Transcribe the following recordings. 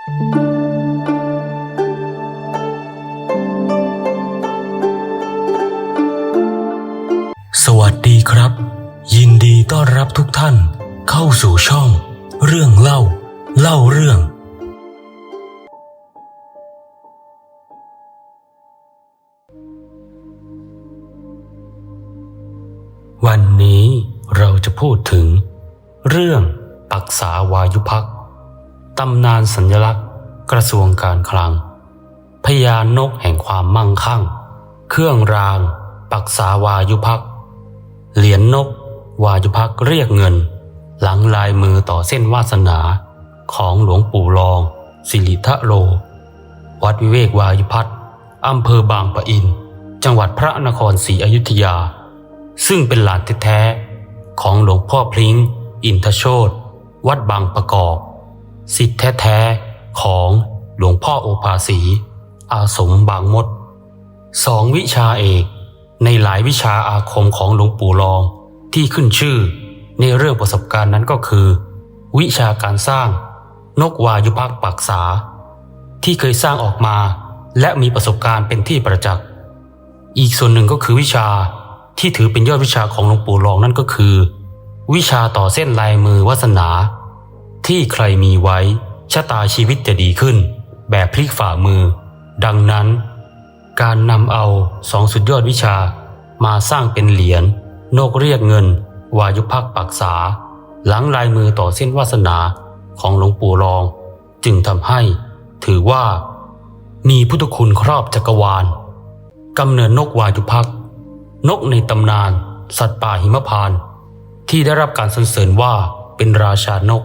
สวัสดีครับ ยินดีต้อนรับทุกท่านเข้าสู่ช่อง เรื่องเล่า เล่าเรื่อง วันนี้เราจะพูดถึง เรื่องปักษาวายุพักษ ตำนานสัญลักษณ์ กระทรวงการคลัง พญานกแห่งความมั่งคั่ง เครื่องราง ปักษาวายุพัก เหรียญนกวายุพักเรียกเงิน หลังลายมือต่อเส้นวาสนาของหลวงปู่รอง สิริทะโล วัดวิเวกวายุพัฒน์อำเภอบางปะอิน จังหวัดพระนครศรีอยุธยา ซึ่งเป็นหลานแท้ๆของหลวงพ่อพลิงอินทโชตวัดบางประกอบ สิทธิแท้ๆของหลวงพ่อโอภาสี อาสมบางมดสองวิชาเอกในหลายวิชาอาคมของหลวงปู่รองที่ขึ้นชื่อในเรื่องประสบการณ์นั้นก็คือ วิชาการสร้างนกวายุพักปักษา ที่เคยสร้างออกมาและมีประสบการณ์เป็นที่ประจักษ์ อีกส่วนหนึ่งก็คือวิชาที่ถือเป็นยอดวิชาของหลวงปู่รองนั่นก็คือ วิชาต่อเส้นลายมือวาสนา ที่ใครมีไว้ชะตาชีวิตจะดีขึ้น แบบพลิกฝ่ามือ ดังนั้น การนำเอาสองสุดยอดวิชามาสร้างเป็นเหรียญนกเรียกเงิน วายุพักปักษา หลังลายมือต่อเส้นวาสนาของหลวงปู่รอง จึงทำให้ ถือว่า มีพุทธคุณครอบจักรวาลกำเนิดนกวายุพักนกในตำนาน สัตว์ป่าหิมพาน ที่ได้รับการสรรเสริญว่าเป็นราชานก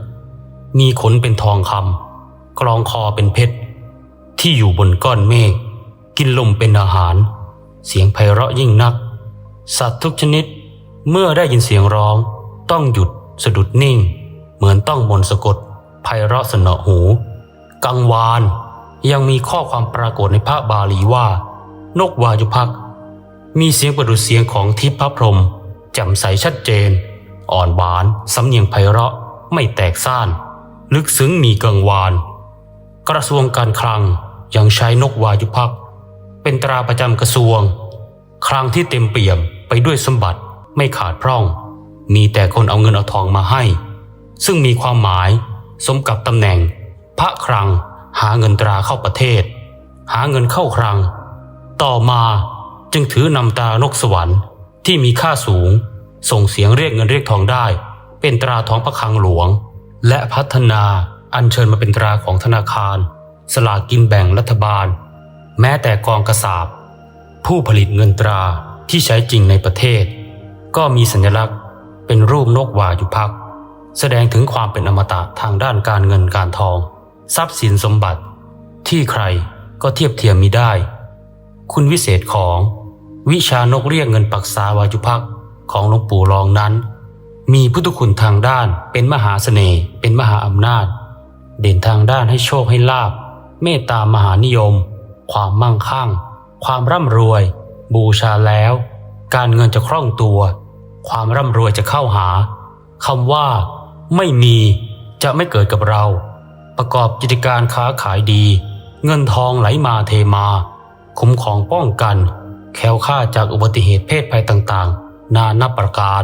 มีขนเป็นทองคำกรองคอเป็นเพชร ที่อยู่บนก้อนเมฆกินลมเป็นอาหาร เสียงไพเราะยิ่งนัก สัตว์ทุกชนิดเมื่อได้ยินเสียงร้อง ต้องหยุดสะดุดนิ่ง เหมือนต้องมนต์สะกดไพเราะสนอหู กังวานยังมีข้อความปรากฏในพระบาลีว่า นกวายุพัก มีเสียงประดุจเสียงของทิพย์พระพรหมแจ่มใสชัดเจน อ่อนหวาน สำเนียงไพเราะไม่แตกซ่าน ลึกซึ้งมีกังวาน กระทรวงการคลังยังใช้นกวายุพัก เป็นตราประจำกระทรวง คลังที่เต็มเปี่ยมไปด้วยสมบัติไม่ขาดพร่อง มีแต่คนเอาเงินเอาทองมาให้ ซึ่งมีความหมายสมกับตำแหน่ง พระคลังหาเงินตราเข้าประเทศ หาเงินเข้าคลัง ต่อมาจึงถือนำตรานกสวรรค์ที่มีค่าสูง ส่งเสียงเรียกเงินเรียกทองได้ เป็นตราท้องพระคลังหลวง และพัฒนาอัญเชิญมาเป็นตราของธนาคาร สลากกินแบ่งรัฐบาล แม้แต่กองกระสาบ ผู้ผลิตเงินตราที่ใช้จริงในประเทศ ก็มีสัญลักษณ์เป็นรูปนกวายุพัก แสดงถึงความเป็นอมตะทางด้านการเงินการทอง ทรัพย์สินสมบัติ ที่ใครก็เทียบเทียมมิได้ คุณวิเศษของวิชานกเรียกเงินปักษาวายุพักของหลวงปู่รองนั้น มีพุทธคุณทางด้านเป็นมหาเสน่ห์เป็นมหาอำนาจ เด่นทางด้านให้โชคให้ลาบ เมตตามหานิยม ความมั่งคั่ง ความร่ำรวย บูชาแล้ว การเงินจะคล่องตัว ความร่ำรวยจะเข้าหาคำว่า ไม่มีจะไม่เกิดกับเรา ประกอบกิจการค้าขายดี เงินทองไหลมาเทมา คุ้มของป้องกัน แคล้วคลาจากอุบัติเหตุเพศภัยต่างๆ นานับประการ